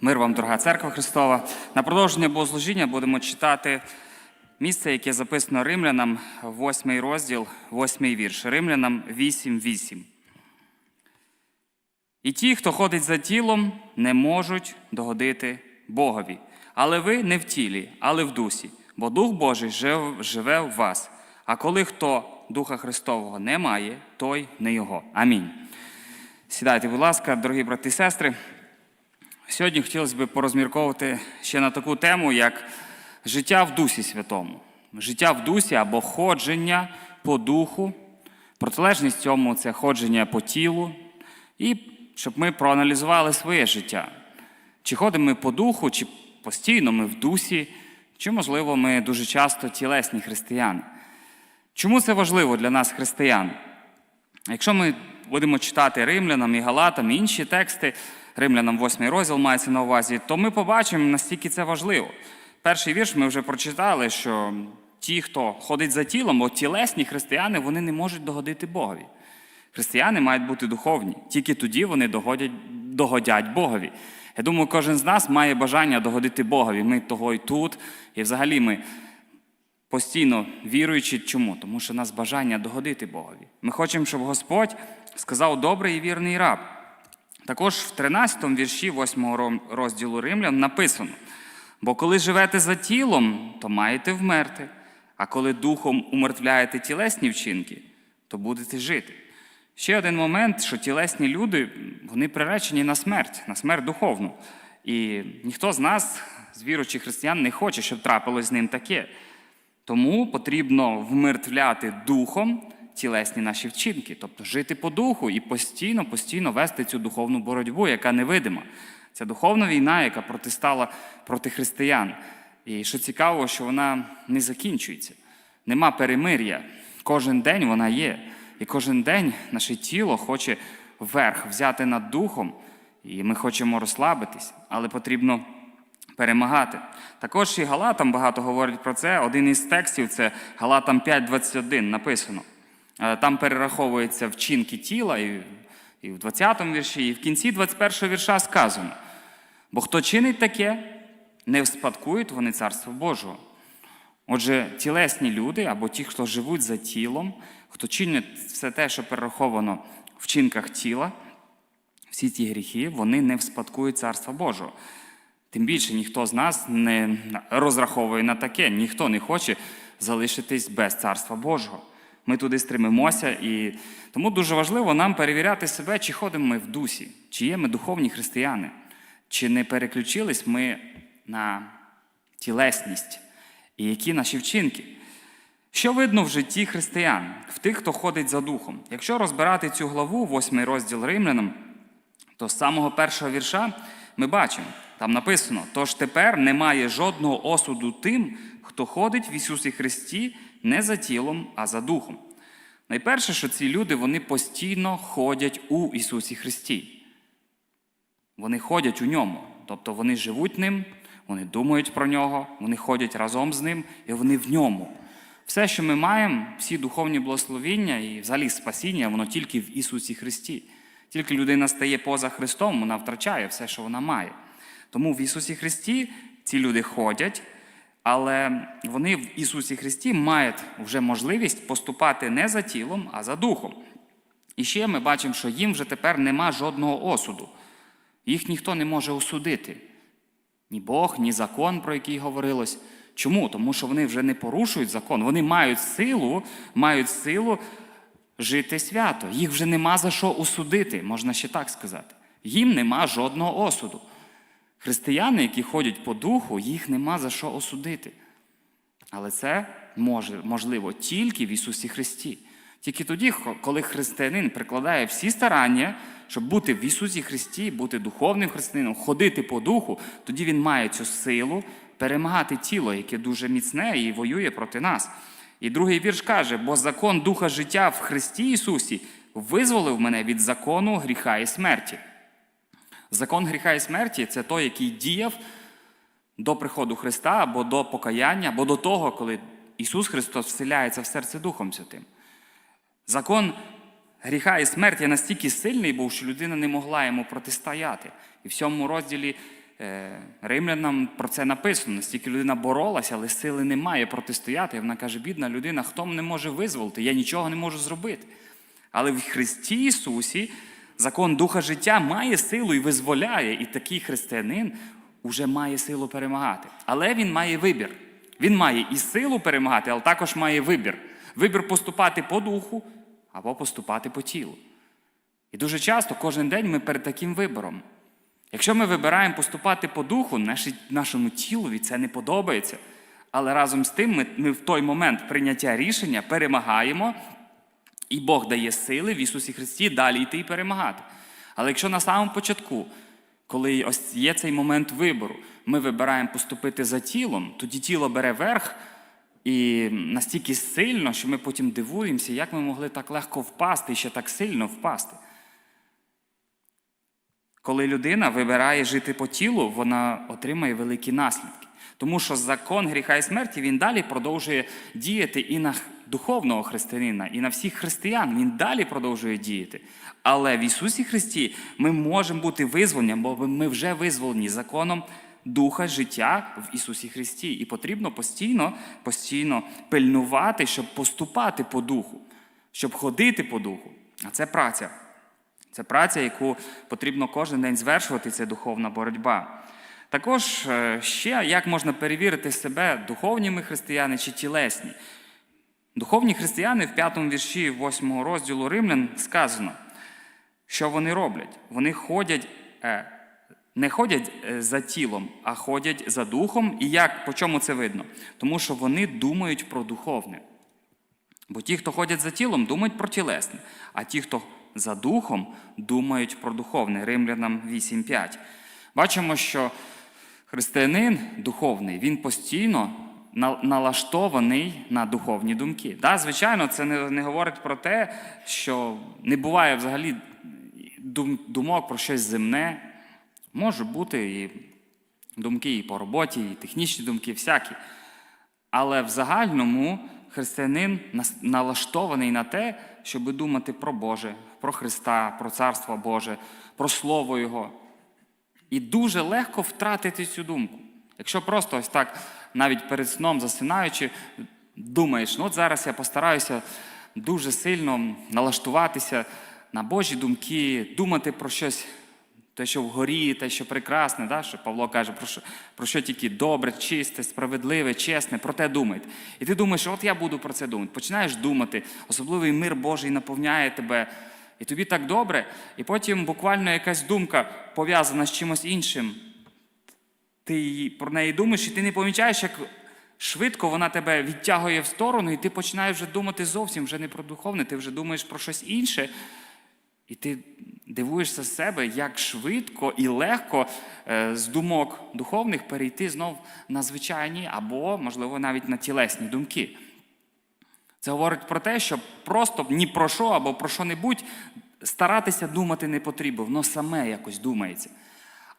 Мир вам, дорога церква Христова. На продовження богослужіння будемо читати місце, яке записано римлянам, 8 розділ, 8 вірш. Римлянам 8.8. І ті, хто ходить за тілом, не можуть догодити Богові. Але ви не в тілі, але в дусі, бо Дух Божий жив- живе в вас. А коли хто Духа Христового не має, той не його. Амінь. Сідайте, будь ласка, дорогі брати і сестри. Сьогодні хотілося б порозмірковувати ще на таку тему, як життя в Дусі Святому. Життя в дусі або ходження по духу. Протилежність цьому це ходження по тілу. І щоб ми проаналізували своє життя. Чи ходимо ми по духу, чи постійно ми в дусі, чи, можливо, ми дуже часто тілесні християни. Чому це важливо для нас, християн? Якщо ми будемо читати римлянам і Галатам і інші тексти, римлянам 8 розділ мається на увазі, то ми побачимо, наскільки це важливо. Перший вірш ми вже прочитали, що ті, хто ходить за тілом, от тілесні християни, вони не можуть догодити Богові. Християни мають бути духовні, тільки тоді вони догодять, догодять Богові. Я думаю, кожен з нас має бажання догодити Богові. Ми того і тут, і взагалі ми постійно віруючи. Чому? Тому що у нас бажання догодити Богові. Ми хочемо, щоб Господь сказав добрий і вірний раб. Також в 13 вірші 8 розділу Римлян написано: бо коли живете за тілом, то маєте вмерти, а коли духом умертвляєте тілесні вчинки, то будете жити. Ще один момент, що тілесні люди вони приречені на смерть, на смерть духовну. І ніхто з нас, з віруючих християн, не хоче, щоб трапилось з ним таке. Тому потрібно вмертвляти духом тілесні наші вчинки, тобто жити по духу і постійно, постійно вести цю духовну боротьбу, яка невидима. Це духовна війна, яка протистала проти християн. І що цікаво, що вона не закінчується. Нема перемир'я. Кожен день вона є. І кожен день наше тіло хоче верх взяти над духом, і ми хочемо розслабитись, але потрібно перемагати. Також і Галатам багато говорять про це. Один із текстів це Галатам 5.21 написано. Е, Там перераховуються вчинки тіла, і, в 20 му вірші, і в кінці 21 го вірша сказано: бо хто чинить таке, не вспадкують вони царство Божого. Отже, тілесні люди або ті, хто живуть за тілом, хто чинять все те, що перераховано в вчинках тіла, всі ці гріхи, вони не вспадкують царства Божого. Тим більше ніхто з нас не розраховує на таке, ніхто не хоче залишитись без царства Божого. Ми туди стремимося, і тому дуже важливо нам перевіряти себе, чи ходимо ми в дусі, чи є ми духовні християни, чи не переключились ми на тілесність, і які наші вчинки. Що видно в житті християн, в тих, хто ходить за духом? Якщо розбирати цю главу, восьмий розділ римлянам, то з самого першого вірша ми бачимо, там написано: тож тепер немає жодного осуду тим, хто ходить в Ісусі Христі не за тілом, а за духом. Найперше, що ці люди вони постійно ходять у Ісусі Христі. Вони ходять у ньому, тобто вони живуть ним, вони думають про нього, вони ходять разом з ним і вони в ньому. Все, що ми маємо, всі духовні благословіння і взагалі спасіння, воно тільки в Ісусі Христі. Тільки людина стає поза Христом, вона втрачає все, що вона має. Тому в Ісусі Христі ці люди ходять, але вони в Ісусі Христі мають вже можливість поступати не за тілом, а за духом. І ще ми бачимо, що їм вже тепер нема жодного осуду. Їх ніхто не може осудити. Ні Бог, ні закон, про який говорилось. Чому? Тому що вони вже не порушують закон. Вони мають силу, мають силу жити свято. Їх вже нема за що осудити, можна ще так сказати. Їм нема жодного осуду. Християни, які ходять по духу, їх нема за що осудити. Але це може, можливо тільки в Ісусі Христі. Тільки тоді, коли християнин прикладає всі старання, щоб бути в Ісусі Христі, бути духовним християнином, ходити по духу, тоді він має цю силу перемагати тіло, яке дуже міцне і воює проти нас. І другий вірш каже: бо закон Духа життя в Христі Ісусі визволив мене від закону гріха і смерті. Закон гріха і смерті це той, який діяв до приходу Христа або до покаяння, або до того, коли Ісус Христос вселяється в серце Духом Святим. Закон гріха і смерті настільки сильний був, що людина не могла йому протистояти. І в цьому розділі е, римлянам про це написано. Настільки людина боролася, але сили немає протистояти. Вона каже: бідна людина, хто мене може визволити? Я нічого не можу зробити. Але в Христі Ісусі закон Духа життя має силу і визволяє, і такий християнин уже має силу перемагати. Але він має вибір. Він має і силу перемагати, але також має вибір. Вибір поступати по духу або поступати по тілу. І дуже часто, кожен день ми перед таким вибором. Якщо ми вибираємо поступати по духу, нашому тілові це не подобається. Але разом з тим ми, ми в той момент прийняття рішення перемагаємо, і Бог дає сили в Ісусі Христі далі йти і перемагати. Але якщо на самому початку, коли ось є цей момент вибору, ми вибираємо поступити за тілом, тоді тіло бере верх і настільки сильно, що ми потім дивуємося, як ми могли так легко впасти і ще так сильно впасти. Коли людина вибирає жити по тілу, вона отримає великі наслідки. Тому що закон гріха і смерті він далі продовжує діяти і на духовного християнина, і на всіх християн. Він далі продовжує діяти. Але в Ісусі Христі ми можемо бути визволені, бо ми вже визволені законом духа життя в Ісусі Христі. І потрібно постійно, постійно пильнувати, щоб поступати по духу, щоб ходити по духу. А це праця. Це праця, яку потрібно кожен день звершувати, це духовна боротьба. Також е, ще як можна перевірити себе, духовні ми християни чи тілесні. Духовні християни в п'ятому вірші 8 розділу Римлян сказано, що вони роблять. Вони ходять, е, не ходять е, за тілом, а ходять за духом. І як, по чому це видно? Тому що вони думають про духовне. Бо ті, хто ходять за тілом, думають про тілесне, а ті, хто за духом, думають про духовне. Римлянам 8.5. Бачимо, що християнин духовний, він постійно налаштований на духовні думки. Да, звичайно, це не, не говорить про те, що не буває взагалі дум- думок про щось земне. Можуть бути і думки і по роботі, і технічні думки, всякі. Але в загальному християнин налаштований на те, щоб думати про Боже, про Христа, про Царство Боже, про Слово Його. І дуже легко втратити цю думку. Якщо просто ось так, навіть перед сном засинаючи, думаєш, ну от зараз я постараюся дуже сильно налаштуватися на Божі думки, думати про щось, те, що вгорі, те, що прекрасне, да? що Павло каже, про що, про що тільки добре, чисте, справедливе, чесне, про те думайте. І ти думаєш, от я буду про це думати. Починаєш думати, особливий мир Божий наповняє тебе. І тобі так добре, і потім буквально якась думка пов'язана з чимось іншим. Ти про неї думаєш, і ти не помічаєш, як швидко вона тебе відтягує в сторону, і ти починаєш вже думати зовсім вже не про духовне, ти вже думаєш про щось інше. І ти дивуєшся з себе, як швидко і легко е, з думок духовних перейти знов на звичайні або, можливо, навіть на тілесні думки. Це говорить про те, що просто ні про що або про що-небудь старатися думати не потрібно, воно саме якось думається.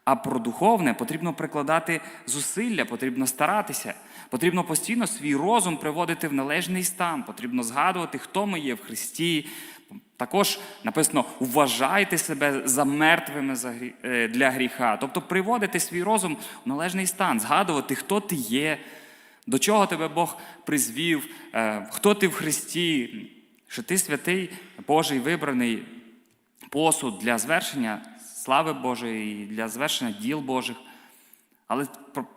А про духовне потрібно прикладати зусилля, потрібно старатися, потрібно постійно свій розум приводити в належний стан, потрібно згадувати, хто ми є в Христі. Також написано: вважайте себе за мертвими е, для гріха. Тобто приводити свій розум в належний стан, згадувати, хто ти є, до чого тебе Бог призвів, е, хто ти в Христі, що ти святий Божий вибраний посуд для звершення слави Божої, і для звершення діл Божих. Але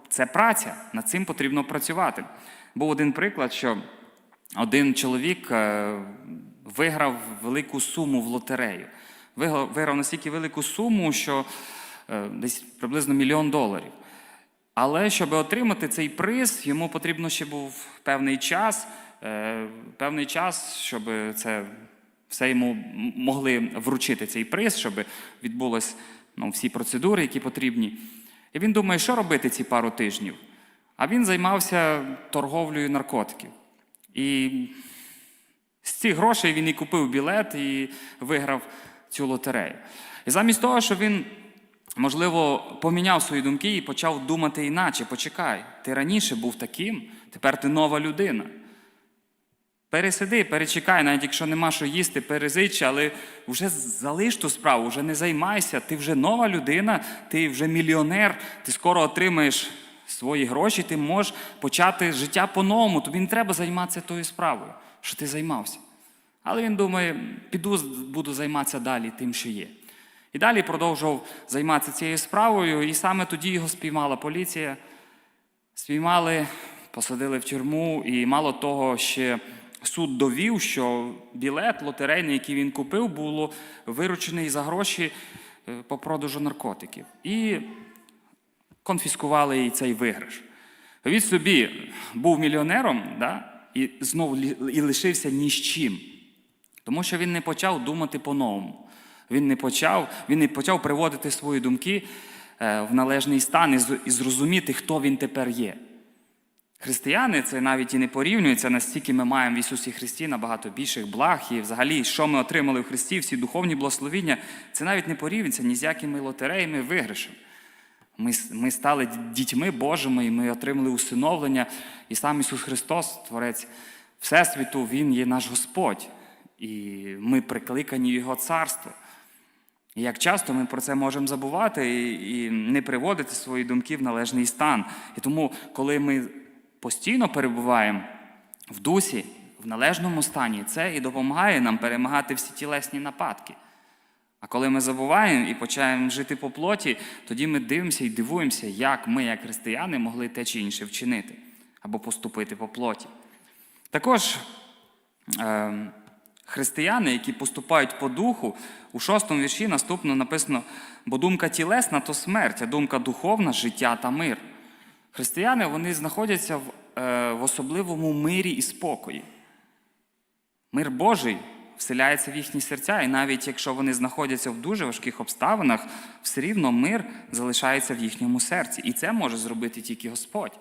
це праця, над цим потрібно працювати. Був один приклад, що один чоловік е, виграв велику суму в лотерею. Виграв, настільки велику суму, що е, десь приблизно мільйон доларів. Але щоб отримати цей приз, йому потрібно ще був певний час, е, певний час, щоб це все йому могли вручити цей приз, щоб відбулись ну, всі процедури, які потрібні. І він думає, що робити ці пару тижнів. А він займався торговлею наркотиків. І з цих грошей він і купив білет і виграв цю лотерею. І замість того, що він, можливо, поміняв свої думки і почав думати іначе, почекай, ти раніше був таким, тепер ти нова людина. Пересиди, перечекай, навіть якщо нема що їсти, перезич, але вже залиш ту справу, вже не займайся. Ти вже нова людина, ти вже мільйонер, ти скоро отримаєш свої гроші, ти можеш почати життя по-новому. Тобі не треба займатися тою справою, що ти займався. Але він думає, піду буду займатися далі тим, що є. І далі продовжував займатися цією справою, і саме тоді його спіймала поліція. Спіймали, посадили в тюрму, і мало того, ще суд довів, що білет лотерейний, який він купив, було виручений за гроші е, по продажу наркотиків. І конфіскували їй цей виграш. Він собі був мільйонером, да, і знову і лишився ні з чим. Тому що він не почав думати по-новому. Він не почав, він не почав приводити свої думки е, в належний стан і зрозуміти, хто він тепер є. Християни це навіть і не порівнюється, настільки ми маємо в Ісусі Христі набагато більших благ, і взагалі, що ми отримали в Христі, всі духовні благословіння, це навіть не порівнюється ні з якими лотереями, виграшами. Ми, ми стали дітьми Божими, і ми отримали усиновлення. І сам Ісус Христос, Творець Всесвіту, Він є наш Господь. І ми прикликані в Його царство. І як часто ми про це можемо забувати і, і не приводити свої думки в належний стан. І тому, коли ми постійно перебуваємо в дусі, в належному стані, це і допомагає нам перемагати всі тілесні нападки. А коли ми забуваємо і починаємо жити по плоті, тоді ми дивимося і дивуємося, як ми, як християни, могли те чи інше вчинити або поступити по плоті. Також е, християни, які поступають по духу, у шостому вірші наступно написано: бо думка тілесна то смерть, а думка духовна життя та мир. Християни вони знаходяться в, е, в особливому мирі і спокої. Мир Божий вселяється в їхні серця, і навіть якщо вони знаходяться в дуже важких обставинах, все рівно мир залишається в їхньому серці. І це може зробити тільки Господь.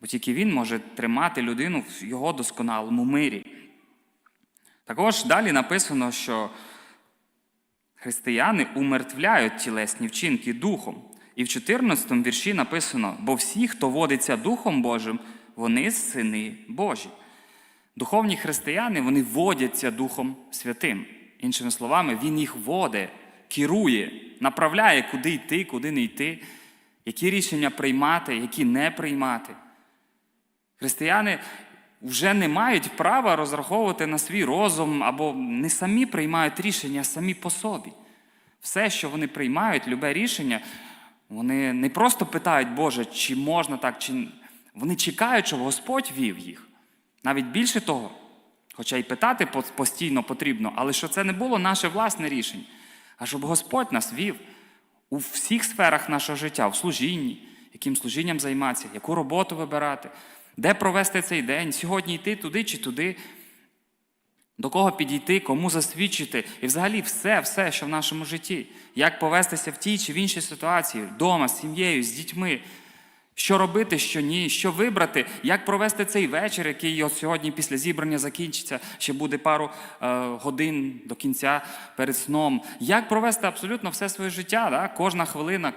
Бо тільки Він може тримати людину в його досконалому мирі. Також далі написано, що християни умертвляють тілесні вчинки духом. І в 14 вірші написано: бо всі, хто водиться Духом Божим, вони сини Божі. Духовні християни вони водяться Духом Святим. Іншими словами, Він їх водить, керує, направляє, куди йти, куди не йти, які рішення приймати, які не приймати. Християни вже не мають права розраховувати на свій розум або не самі приймають рішення самі по собі. Все, що вони приймають, любе рішення, вони не просто питають, Боже, чи можна так, чи вони чекають, щоб Господь вів їх. Навіть більше того, хоча й питати постійно потрібно, але що це не було наше власне рішення, а щоб Господь нас вів у всіх сферах нашого життя, в служінні, яким служінням займатися, яку роботу вибирати, де провести цей день, сьогодні йти туди чи туди, до кого підійти, кому засвідчити, і взагалі все, все, що в нашому житті, як повестися в тій чи в іншій ситуації, вдома, з сім'єю, з дітьми, що робити, що ні, що вибрати, як провести цей вечір, який от сьогодні після зібрання закінчиться, ще буде пару е, годин до кінця перед сном. Як провести абсолютно все своє життя, да? кожна хвилина.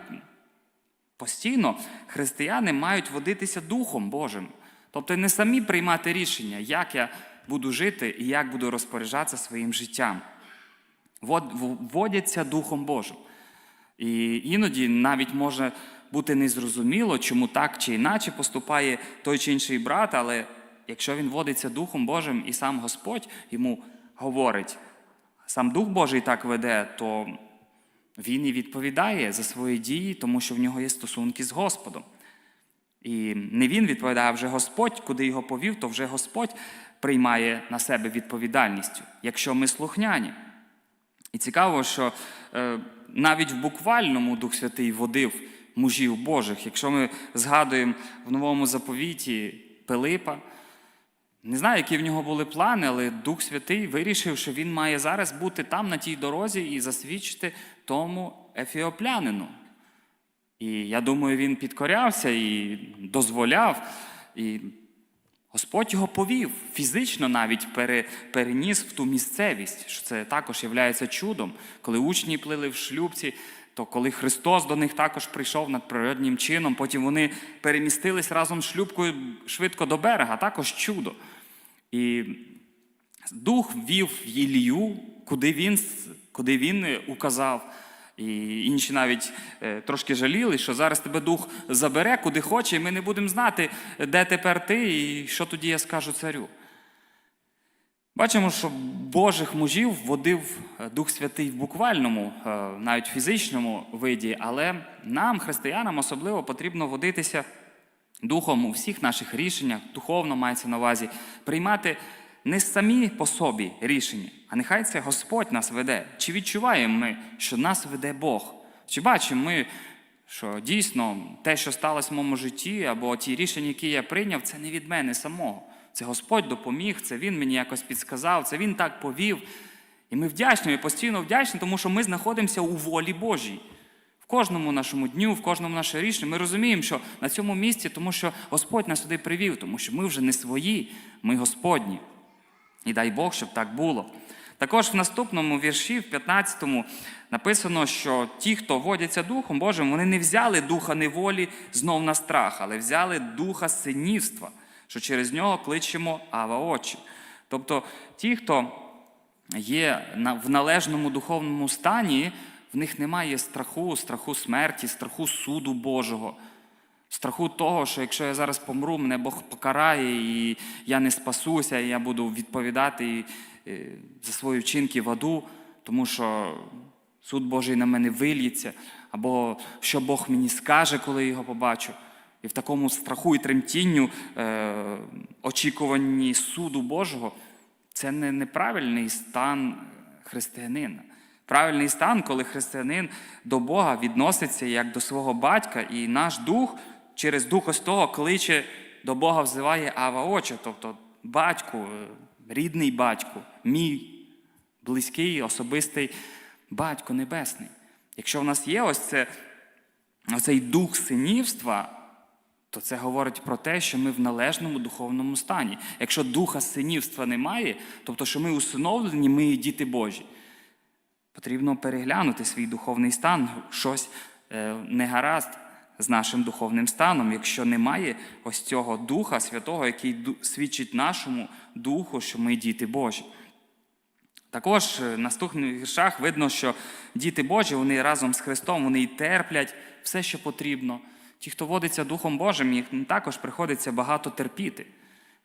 Постійно християни мають водитися Духом Божим. Тобто не самі приймати рішення, як я буду жити і як буду розпоряджатися своїм життям. Вод- Водяться Духом Божим. І іноді навіть може бути незрозуміло, чому так чи іначе поступає той чи інший брат, але якщо він водиться Духом Божим і сам Господь йому говорить, сам Дух Божий так веде, то він і відповідає за свої дії, тому що в нього є стосунки з Господом. І не він відповідає, а вже Господь, куди його повів, то вже Господь приймає на себе відповідальність, якщо ми слухняні. І цікаво, що е, навіть в буквальному Дух Святий водив мужів Божих. Якщо ми згадуємо в новому заповіті Пилипа, не знаю, які в нього були плани, але Дух Святий вирішив, що він має зараз бути там, на тій дорозі, і засвідчити тому ефіоплянину. І я думаю, він підкорявся і дозволяв. І Господь його повів, фізично навіть пере, переніс в ту місцевість, що це також є чудом. Коли учні плили в шлюбці, то коли Христос до них також прийшов надприроднім чином, потім вони перемістились разом з шлюбкою швидко до берега, також чудо. І Дух вів Ілію, куди він, куди він указав. І інші навіть е, трошки жаліли, що зараз тебе дух забере, куди хоче, і ми не будемо знати, де тепер ти і що тоді я скажу царю. Бачимо, що Божих мужів водив е, Дух Святий в буквальному, е, навіть фізичному виді, але нам, християнам, особливо потрібно водитися духом у всіх наших рішеннях, духовно мається на увазі, приймати не самі по собі рішення, а нехай це Господь нас веде. Чи відчуваємо ми, що нас веде Бог? Чи бачимо ми, що дійсно те, що сталося в моєму житті, або ті рішення, які я прийняв, це не від мене самого. Це Господь допоміг, це Він мені якось підсказав, це Він так повів. І ми вдячні, і постійно вдячні, тому що ми знаходимося у волі Божій. В кожному нашому дню, в кожному нашому рішенні ми розуміємо, що на цьому місці, тому що Господь нас сюди привів, тому що ми вже не свої, ми Господні. І дай Бог, щоб так було. Також в наступному вірші, в 15-му, написано, що ті, хто водяться Духом Божим, вони не взяли духа неволі знов на страх, але взяли духа синівства, що через нього кличемо Ава Очі. Тобто ті, хто є в належному духовному стані, в них немає страху, страху смерті, страху суду Божого. Страху того, що якщо я зараз помру, мене Бог покарає, і я не спасуся, і я буду відповідати е, за свої вчинки в аду, тому що суд Божий на мене вильється, або що Бог мені скаже, коли його побачу. І в такому страху і тремтінню, е, очікуванні суду Божого, це не неправильний стан християнина. Правильний стан, коли християнин до Бога відноситься як до свого батька, і наш дух через Духа Святого кличе до Бога, взиває Ава Очі, тобто батьку, е, рідний батьку, мій близький, особистий батько небесний. Якщо в нас є ось це, оцей дух синівства, то це говорить про те, що ми в належному духовному стані. Якщо духа синівства немає, тобто, що ми усиновлені, ми діти Божі. Потрібно переглянути свій духовний стан, щось е, не гаразд з нашим духовним станом, якщо немає ось цього Духа Святого, який свідчить нашому духу, що ми діти Божі. Також е, в наступних віршах видно, що діти Божі, вони разом з Христом, вони і терплять все, що потрібно. Ті, хто водиться Духом Божим, їх також приходиться багато терпіти.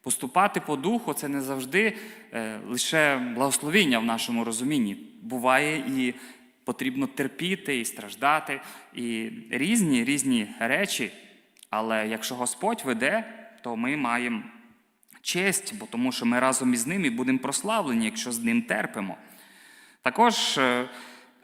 Поступати по духу це не завжди е, лише благословіння в нашому розумінні. Буває і потрібно терпіти, і страждати, і різні різні речі. Але якщо Господь веде, то ми маємо честь, бо тому що ми разом із ним і будемо прославлені, якщо з ним терпимо. Також е,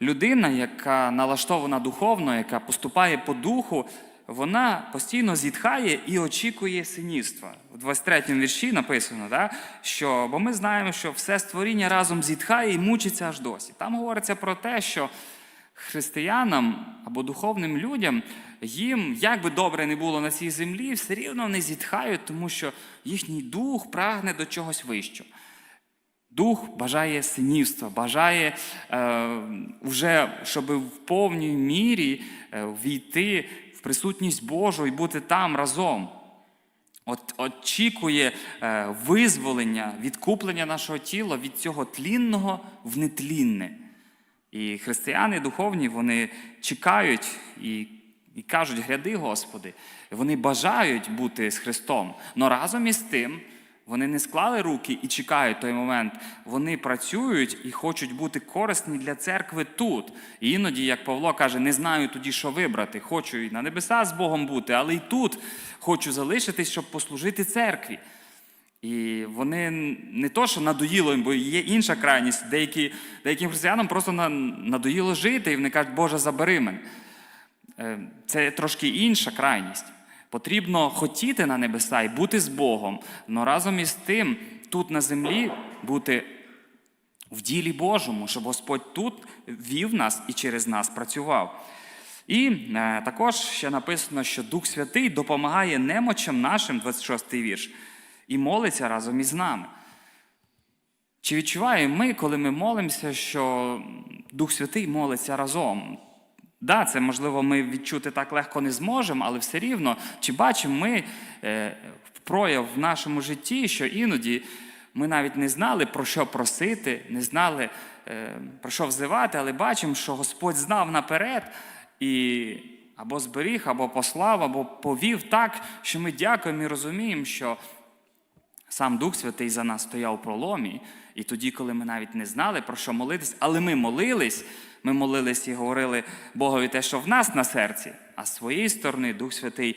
людина, яка налаштована духовно, яка поступає по духу, вона постійно зітхає і очікує синівства. У 23-му вірші написано, да, що, бо ми знаємо, що все створіння разом зітхає і мучиться аж досі. Там говориться про те, що християнам або духовним людям, їм, як би добре не було на цій землі, все рівно вони зітхають, тому що їхній дух прагне до чогось вищого. Дух бажає синівства, бажає е, вже, щоб в повній мірі е, війти присутність Божу і бути там разом. От, очікує е, визволення, відкуплення нашого тіла від цього тлінного в нетлінне. І християни духовні вони чекають і, і кажуть: гряди, Господи, вони бажають бути з Христом. Но разом із тим вони не склали руки і чекають той момент. Вони працюють і хочуть бути корисні для церкви тут. І іноді, як Павло каже, не знаю тоді, що вибрати. Хочу і на небеса з Богом бути, але й тут хочу залишитись, щоб послужити церкві. І вони не то, що надоїло їм, бо є інша крайність. Деякі, деяким християнам просто надоїло жити, і вони кажуть, Боже, забери мене. Е, Це трошки інша крайність. Потрібно хотіти на небеса і бути з Богом, але разом із тим, тут на землі бути в ділі Божому, щоб Господь тут вів нас і через нас працював. І е, також ще написано, що Дух Святий допомагає немочам нашим, 26-й вірш, і молиться разом із нами. Чи відчуваємо ми, коли ми молимося, що Дух Святий молиться разом? Да, це можливо ми відчути так легко не зможемо, але все рівно, чи бачимо ми е, прояв в нашому житті, що іноді ми навіть не знали, про що просити, не знали, е, про що взивати, але бачимо, що Господь знав наперед і або зберіг, або послав, або повів так, що ми дякуємо і розуміємо, що сам Дух Святий за нас стояв у проломі. І тоді, коли ми навіть не знали, про що молитись, але ми молились, ми молились і говорили Богові те, що в нас на серці, а з своєї сторони Дух Святий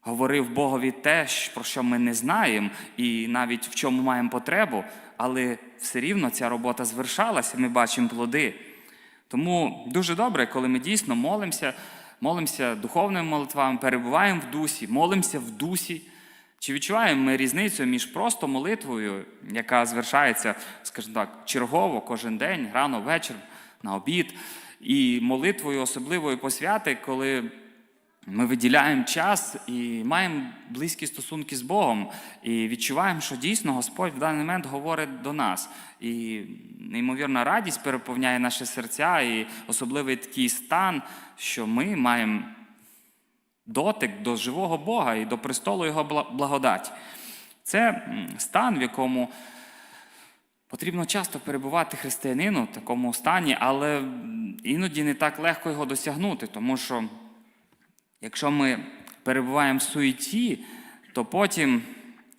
говорив Богові те, про що ми не знаємо, і навіть в чому маємо потребу, але все рівно ця робота звершалася, ми бачимо плоди. Тому дуже добре, коли ми дійсно молимося, молимося духовними молитвами, перебуваємо в дусі, молимося в дусі. Чи відчуваємо ми різницю між просто молитвою, яка звершається, скажімо так, чергово кожен день, рано, вечір, на обід, і молитвою особливої посвяти, коли ми виділяємо час і маємо близькі стосунки з Богом, і відчуваємо, що дійсно Господь в даний момент говорить до нас. І неймовірна радість переповняє наші серця, і особливий такий стан, що ми маємо дотик до живого Бога і до престолу Його бла- благодаті. Це стан, в якому потрібно часто перебувати християнину в такому стані, але іноді не так легко його досягнути, тому що якщо ми перебуваємо в суеті, то потім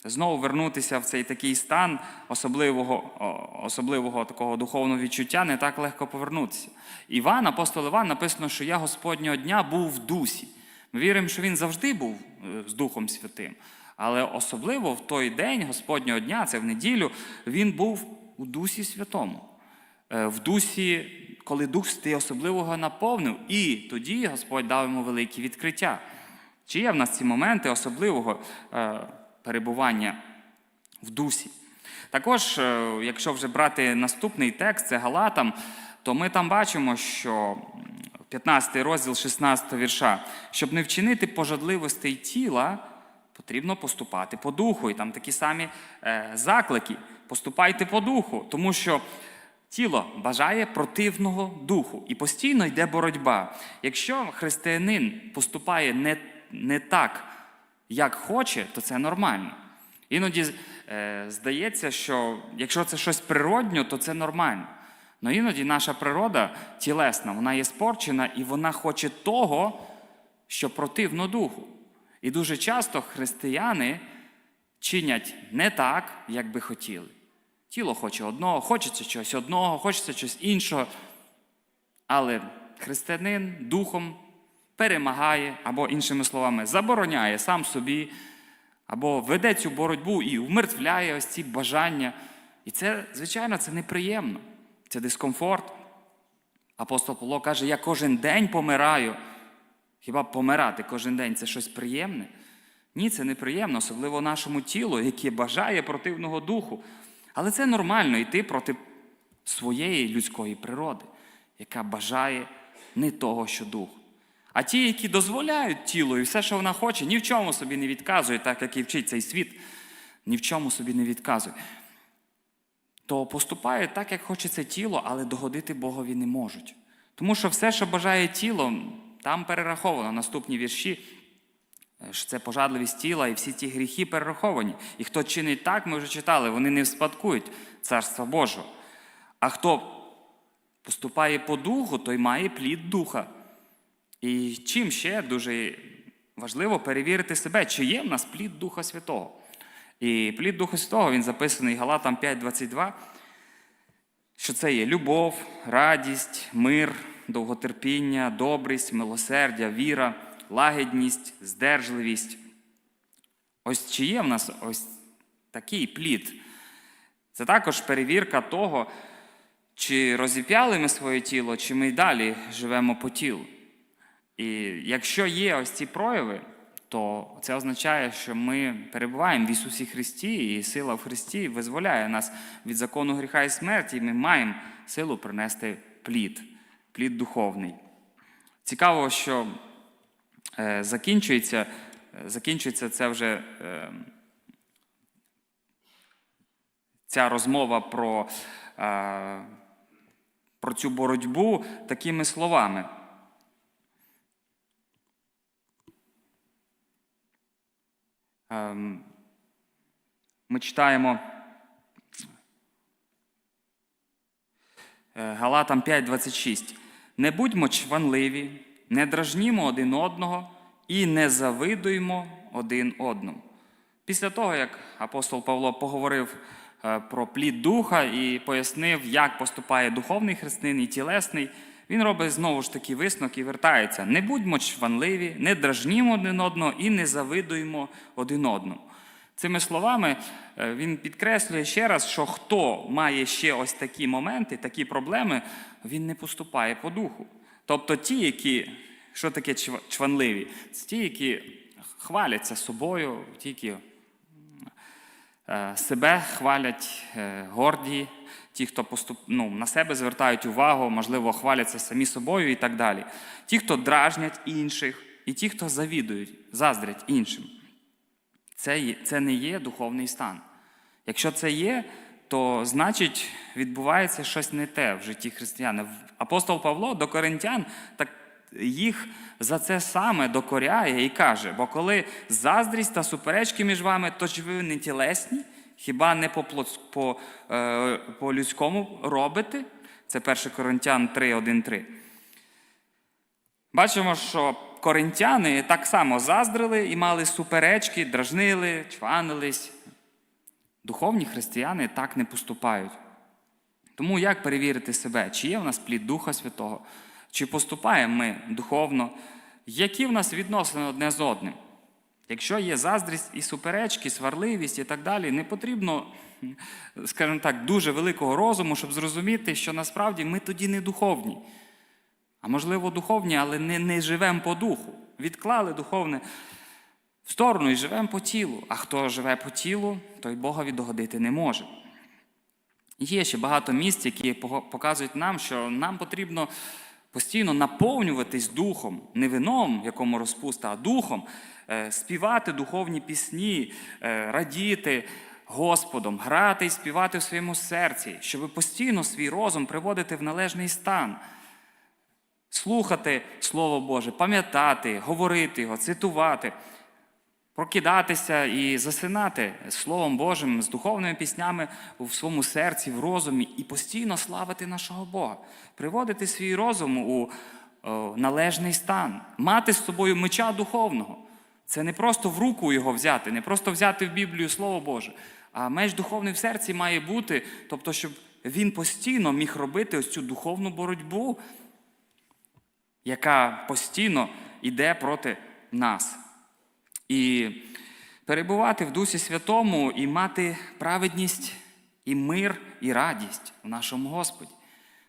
знову вернутися в цей такий стан особливого, особливого такого духовного відчуття не так легко повернутися. Іван, апостол Іван, написано, що я Господнього дня був в дусі. Ми віримо, що він завжди був е, з Духом Святим. Але особливо в той день Господнього дня, це в неділю, він був у Дусі Святому. Е, В дусі, коли Дух Святий особливого наповнив, і тоді Господь дав йому великі відкриття. Чи є в нас ці моменти особливого е, перебування в дусі? Також, е, якщо вже брати наступний текст, це Галатам, то ми там бачимо, що 15 розділ 16 вірша, щоб не вчинити пожадливостей тіла, потрібно поступати по духу. І там такі самі е, заклики. Поступайте по духу, тому що тіло бажає противного духу і постійно йде боротьба. Якщо християнин поступає не, не так, як хоче, то це нормально. Іноді е, здається, що якщо це щось природньо, то це нормально. Але іноді наша природа тілесна, вона є спорчена і вона хоче того, що противно духу. І дуже часто християни чинять не так, як би хотіли. Тіло хоче одного, хочеться чогось одного, хочеться чогось іншого. Але християнин духом перемагає, або, іншими словами, забороняє сам собі, або веде цю боротьбу і вмертвляє ось ці бажання. І це, звичайно, це неприємно, це дискомфорт. Апостол Павло каже: я кожен день помираю. Хіба помирати кожен день це щось приємне? Ні, це неприємно, особливо нашому тілу, яке бажає противного духу. Але це нормально йти проти своєї людської природи, яка бажає не того, що дух. А ті, які дозволяють тілу і все, що вона хоче, ні в чому собі не відказує, так як і вчить цей світ, ні в чому собі не відказує, то поступають так, як хоче це тіло, але догодити Богові не можуть. Тому що все, що бажає тіло, там перераховано наступні вірші. е, що Це пожадливість тіла і всі ті гріхи перераховані. І хто чинить так, ми вже читали, вони не вспадкують Царства Божого. А хто поступає по духу, той має плід духа. І чим ще дуже важливо перевірити себе, чи є в нас плід Духа Святого. І плід Духа Святого він записаний Галатам 5:22, що це є любов, радість, мир, довготерпіння, добрість, милосердя, віра, лагідність, здержливість. Ось чи є в нас ось такий плід? Це також перевірка того, чи розіп'яли ми своє тіло, чи ми й далі живемо по тілу. І якщо є ось ці прояви, то це означає, що ми перебуваємо в Ісусі Христі, і сила в Христі визволяє нас від закону гріха і смерті, і ми маємо силу принести плід, плід духовний. Цікаво, що е, закінчується закінчується це вже е, ця розмова про, е, про цю боротьбу такими словами. Ем, ми читаємо Галатам 5,26. Не будьмо чванливі, не дражнімо один одного і не завидуймо один одному. Після того, як апостол Павло поговорив е, про плід духа і пояснив, як поступає духовний християнин і тілесний, він робить знову ж таки висновок і вертається: не будьмо чванливі, не дражнімо один одного і не завидуємо один одному. Цими словами е, він підкреслює ще раз, що хто має ще ось такі моменти, такі проблеми, він не поступає по духу. Тобто ті, які, що таке чва- чванливі, це ті, які хваляться собою, ті, які е, себе хвалять, е, горді, ті, хто поступ, ну, на себе звертають увагу, можливо, хваляться самі собою і так далі. Ті, хто дражнять інших, і ті, хто завідують, заздрять іншим. Це, це не є духовний стан. Якщо це є, то значить відбувається щось не те в житті християна. Апостол Павло до коринтян так їх за це саме докоряє і каже: бо коли заздрість та суперечки між вами, то ж ви не тілесні, хіба не по, по, е, по людському робите? Це 1 Коринтян 3, 1, 3. Бачимо, що коринтяни так само заздрили і мали суперечки, дражнили, чванились. Духовні християни так не поступають. Тому як перевірити себе, чи є в нас плід Духа Святого, чи поступаємо ми духовно, які в нас відносини одне з одним? Якщо є заздрість і суперечки, сварливість і так далі, не потрібно, скажімо так, дуже великого розуму, щоб зрозуміти, що насправді ми тоді не духовні. А можливо, духовні, але не, не живемо по духу. Відклали духовне в сторону і живемо по тілу. А хто живе по тілу, той Богові догодити не може. Є ще багато місць, які показують нам, що нам потрібно постійно наповнюватись духом, не вином, якому розпуста, а духом, е, співати духовні пісні, е, радіти Господом, грати і співати в своєму серці, щоб постійно свій розум приводити в належний стан слухати Слово Боже, пам'ятати, говорити його, цитувати, прокидатися і засинати Словом Божим з духовними піснями в своєму серці, в розумі і постійно славити нашого Бога, приводити свій розум у належний стан, мати з собою меча духовного. Це не просто в руку його взяти, не просто взяти в Біблію Слово Боже, а меч духовний в серці має бути, тобто, щоб він постійно міг робити ось цю духовну боротьбу, яка постійно йде проти нас. І перебувати в Дусі Святому і мати праведність, і мир, і радість в нашому Господі.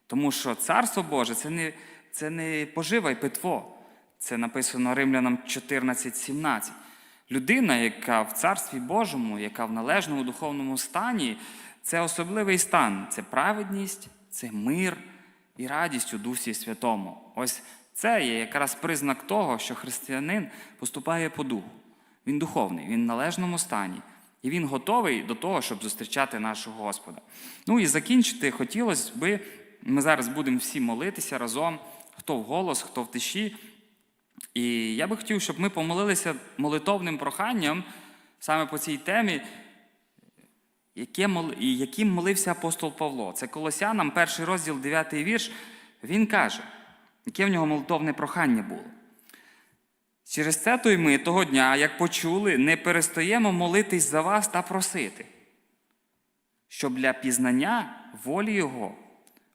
Тому що Царство Боже це не, це не пожива і питво. Це написано Римлянам 14:17. Людина, яка в Царстві Божому, яка в належному духовному стані, це особливий стан, це праведність, це мир і радість у Дусі Святому. Ось це є якраз признак того, що християнин поступає по духу. Він духовний, він в належному стані. І він готовий до того, щоб зустрічати нашого Господа. Ну і закінчити хотілося би, ми зараз будемо всі молитися разом, хто в голос, хто в тиші. І я би хотів, щоб ми помолилися молитовним проханням саме по цій темі, яким молився апостол Павло. Це Колосянам, перший розділ, 9 вірш. Він каже, яке в нього молитовне прохання було. Через це то й ми того дня, як почули, не перестаємо молитись за вас та просити, щоб для пізнання волі Його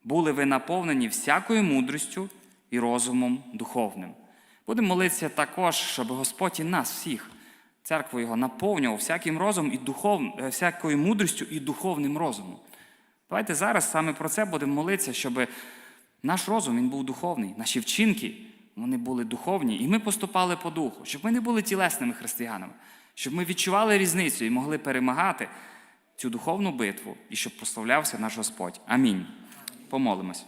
були ви наповнені всякою мудрістю і розумом духовним. Будемо молитися також, щоб Господь і нас всіх, церкву Його, наповнював всяким розумом і духов... е, всякою мудрістю і духовним розумом. Давайте зараз саме про це будемо молитися, щоб наш розум він був духовний, наші вчинки вони були духовні, і ми поступали по духу, щоб ми не були тілесними християнами, щоб ми відчували різницю і могли перемагати цю духовну битву, і щоб прославлявся наш Господь. Амінь. Помолимось.